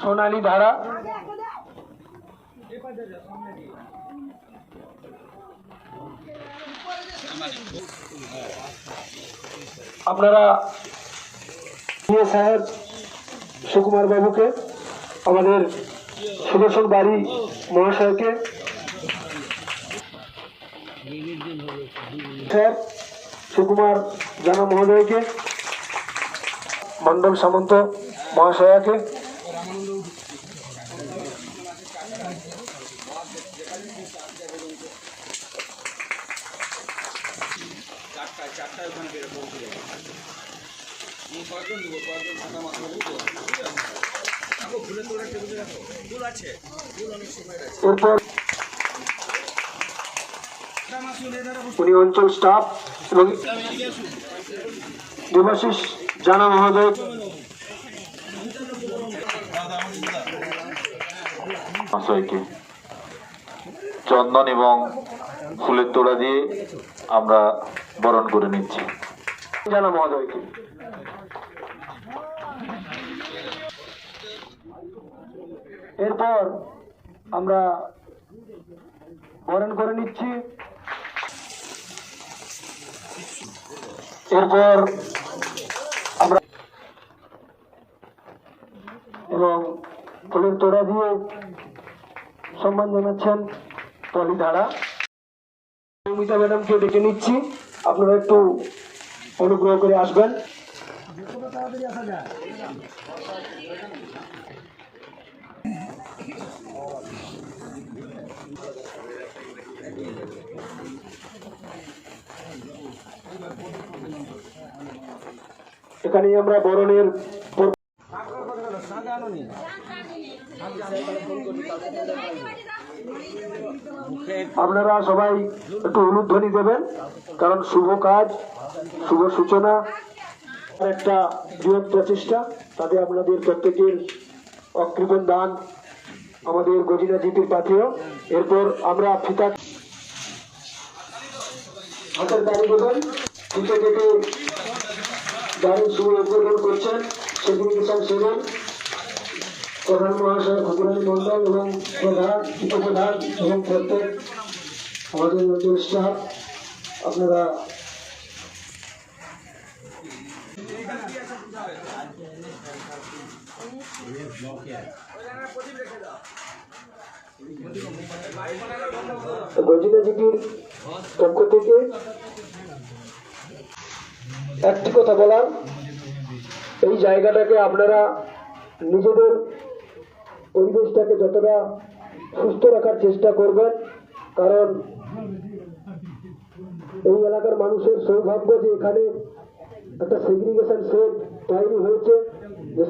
সোনালী ধারা। আপনারা সাহেব সুকুমার বাবুকে আমাদের সুদর্শন বাড়ি মহাশয়কে স্যার সুকুমার জানা মহোদয়কে মন্ডল সামন্ত মহাশয়াকে। এরপর উনি অঞ্চল স্টাফ এবং দেবাশিস জানা মহোদয়। চন্দন এবং ফুলের তোড়া দিয়ে আমরা বরণ করে নিচ্ছি। জানা মহোদয়কে। এরপর আমরা বরণ করে নিচ্ছি। এরপর আমরা এবং ফুলের তোড়া দিয়ে সম্মান জানাচ্ছেন পলি ধারা। মৌমিতা ম্যাডামকে ডেকে নিচ্ছি। আপনারা একটু অনুগ্রহ করে আসবেন। এখানেই আমরা বরণের আপনারা সবাই একটু অনুধ্বনি দেবেন, কারণ শুভ কাজ, শুভ সূচনা, একটা বৃহৎ প্রচেষ্টা, তাতে আপনাদের প্রত্যেকের অকৃপণ দান আমাদের গজিনা জিপির পাথেয়। এরপর আমরা ফিতা হাতের দাবি দেবেন ফিতে কেটে দারুণ শুভ উদ্বোধন করছেন। সেগুলি কিষাণ সেবন প্রধান মহাশয় ভগবানী মন্ডল এবং প্রধান উপপ্রধান এবং প্রত্যেক আমাদের নতুন স্টাফ আপনারা পক্ষ থেকে একটি কথা বলার, এই জায়গাটাকে আপনারা নিজেদের পরিবেশটাকে যতটা সুস্থ রাখার চেষ্টা করবেন, কারণ এই এলাকার মানুষের সৌভাগ্য যে এখানে একটা সেগ্রিগেশন সেট তৈরি হয়েছে, যে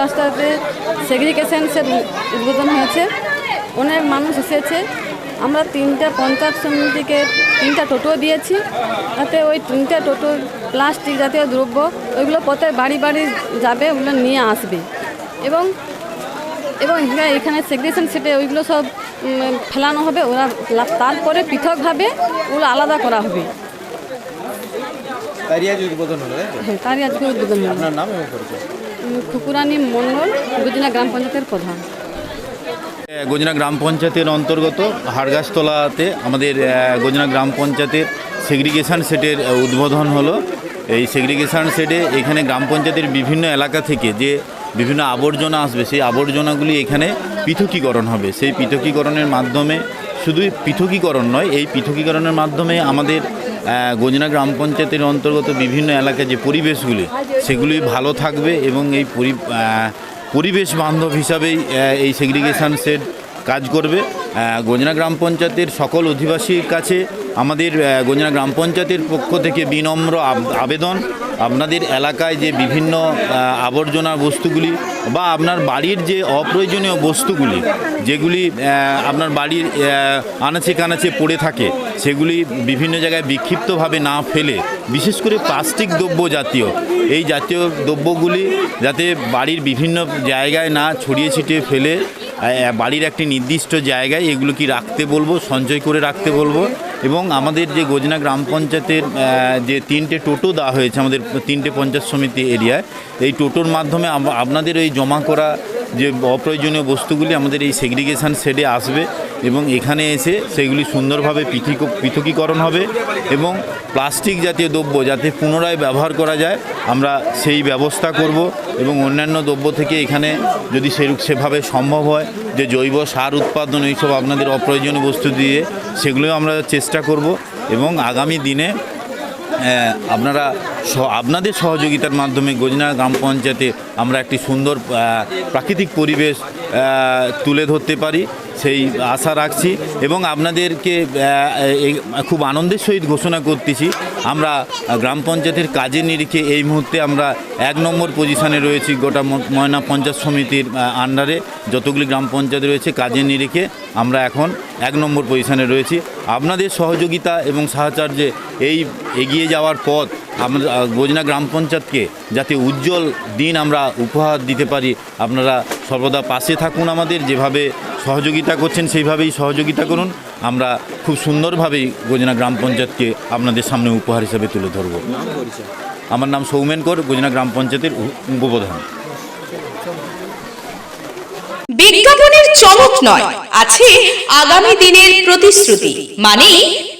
রাস্তাতে সেগ্রিগেশন সে উদ্বোধন হয়েছে। অনেক মানুষ এসেছে। আমরা তিনটা পঞ্চায়েত সমিতিকে তিনটা টোটো দিয়েছি। তাতে ওই তিনটা টোটো প্লাস্টিক জাতীয় দ্রব্য ওইগুলো প্রত্যেক বাড়ি বাড়ি যাবে ওগুলো নিয়ে আসবে। এবং এবং এখানে- সেগ্রিগেশন সেটে ওইগুলো সব ফেলানো হবে। ওরা তারপরে পৃথকভাবে ওগুলো আলাদা করা হবে। তারই আজ উদ্বোধন হলো হ্যাঁ তারই আজকে উদ্বোধন হলো। আপনার নাম উম, মণ্ডল গুজনা গ্রাম পঞ্চায়েতের প্রধান। গজনা গ্রাম পঞ্চায়েতের অন্তর্গত হাড়গাছতলাতে আমাদের গজনা গ্রাম পঞ্চায়েতের সেগ্রিগেশন সেটের উদ্বোধন হলো। এই সেগ্রিগেশন সেটে এখানে গ্রাম পঞ্চায়েতের বিভিন্ন এলাকা থেকে যে বিভিন্ন আবর্জনা আসবে সেই আবর্জনাগুলি এখানে পৃথকীকরণ হবে। সেই পৃথকীকরণের মাধ্যমে শুধু পৃথকীকরণ নয়, এই পৃথকীকরণের মাধ্যমে আমাদের গোজনা গ্রাম পঞ্চায়েতের অন্তর্গত বিভিন্ন এলাকায় যে পরিবেশগুলি, সেগুলি ভালো থাকবে এবং এই পরি পরিবেশ বান্ধব হিসাবেই এই সেগ্রিগেশন সেট কাজ করবে। গোজনা গ্রাম পঞ্চায়েতের সকল অধিবাসীর কাছে আমাদের গঞ্জনা গ্রাম পঞ্চায়েতের পক্ষ থেকে বিনম্র আব- আবেদন। আপনাদের এলাকায় যে বিভিন্ন আবর্জনার বস্তুগুলি বা আপনার বাড়ির যে অপ্রয়োজনীয় বস্তুগুলি, যেগুলি আপনার বাড়ির আনাচে কানাচে পড়ে থাকে, সেগুলি বিভিন্ন জায়গায় বিক্ষিপ্তভাবে না ফেলে, বিশেষ করে প্লাস্টিক দ্রব্য জাতীয়, এই জাতীয় দ্রব্যগুলি যাতে বাড়ির বিভিন্ন জায়গায় না ছড়িয়ে ছিটিয়ে ফেলে বাড়ির একটি নির্দিষ্ট জায়গায় এগুলো কি রাখতে বলব, সঞ্চয় করে রাখতে বলব? এবং আমাদের যে গোজনা গ্রাম পঞ্চায়েতের যে তিনটে টোটো দেওয়া হয়েছে, আমাদের তিনটে পঞ্চায়েত সমিতি এরিয়ায়, এই টোটোর মাধ্যমে আপনাদের এই জমা করা যে অপ্রয়োজনীয় বস্তুগুলি আমাদের এই সেগ্রিগেশন শেডে আসবে এবং এখানে এসে সেগুলি সুন্দরভাবে পৃথক, পৃথকীকরণ হবে এবং প্লাস্টিক জাতীয় দ্রব্য যাতে পুনরায় ব্যবহার করা যায় আমরা সেই ব্যবস্থা করব এবং অন্যান্য দ্রব্য থেকে এখানে যদি সেরূপ সেভাবে সম্ভব হয়, যে জৈব সার উৎপাদন এইসব আপনাদের অপ্রয়োজনীয় বস্তু দিয়ে, সেগুলোও আমরা চেষ্টা করব এবং আগামী দিনে আপনারা আপনাদের সহযোগিতার মাধ্যমে গোজনা গ্রাম পঞ্চায়েতে আমরা একটি সুন্দর প্রাকৃতিক পরিবেশ তুলে ধরতে পারি, সেই আশা রাখছি। এবং আপনাদেরকে খুব আনন্দের সহিত ঘোষণা করতেছি, আমরা গ্রাম পঞ্চায়েতের কাজের নিরিখে এই মুহূর্তে আমরা এক নম্বর পজিশানে রয়েছি, গোটা ময়না পঞ্চায়েত সমিতির আন্ডারে যতগুলি গ্রাম পঞ্চায়েত রয়েছে, কাজের নিরিখে আমরা এখন এক নম্বর পজিশানে রয়েছি। আপনাদের সহযোগিতা এবং সাহচর্যে এই এগিয়ে যাওয়ার পথ আমরা গোজনা গ্রাম পঞ্চায়েতকে যাতে উজ্জ্বল দিন আমরা উপহার দিতে পারি, আপনারা সর্বদা পাশে থাকুন আমাদের, যেভাবে সহযোগিতা করছেন সেইভাবেই সহযোগিতা করুন। আমরা খুব সুন্দরভাবেই গোজনা গ্রাম পঞ্চায়েতকে আপনাদের সামনে উপহার হিসেবে তুলে ধরব। আমার নাম সৌমেন কর, গোজনা গ্রাম পঞ্চায়েতের উপ- উপপ্রধান। বিজ্ঞাপনের চমক নয়, আছে আগামী দিনের প্রতিশ্রুতি মানে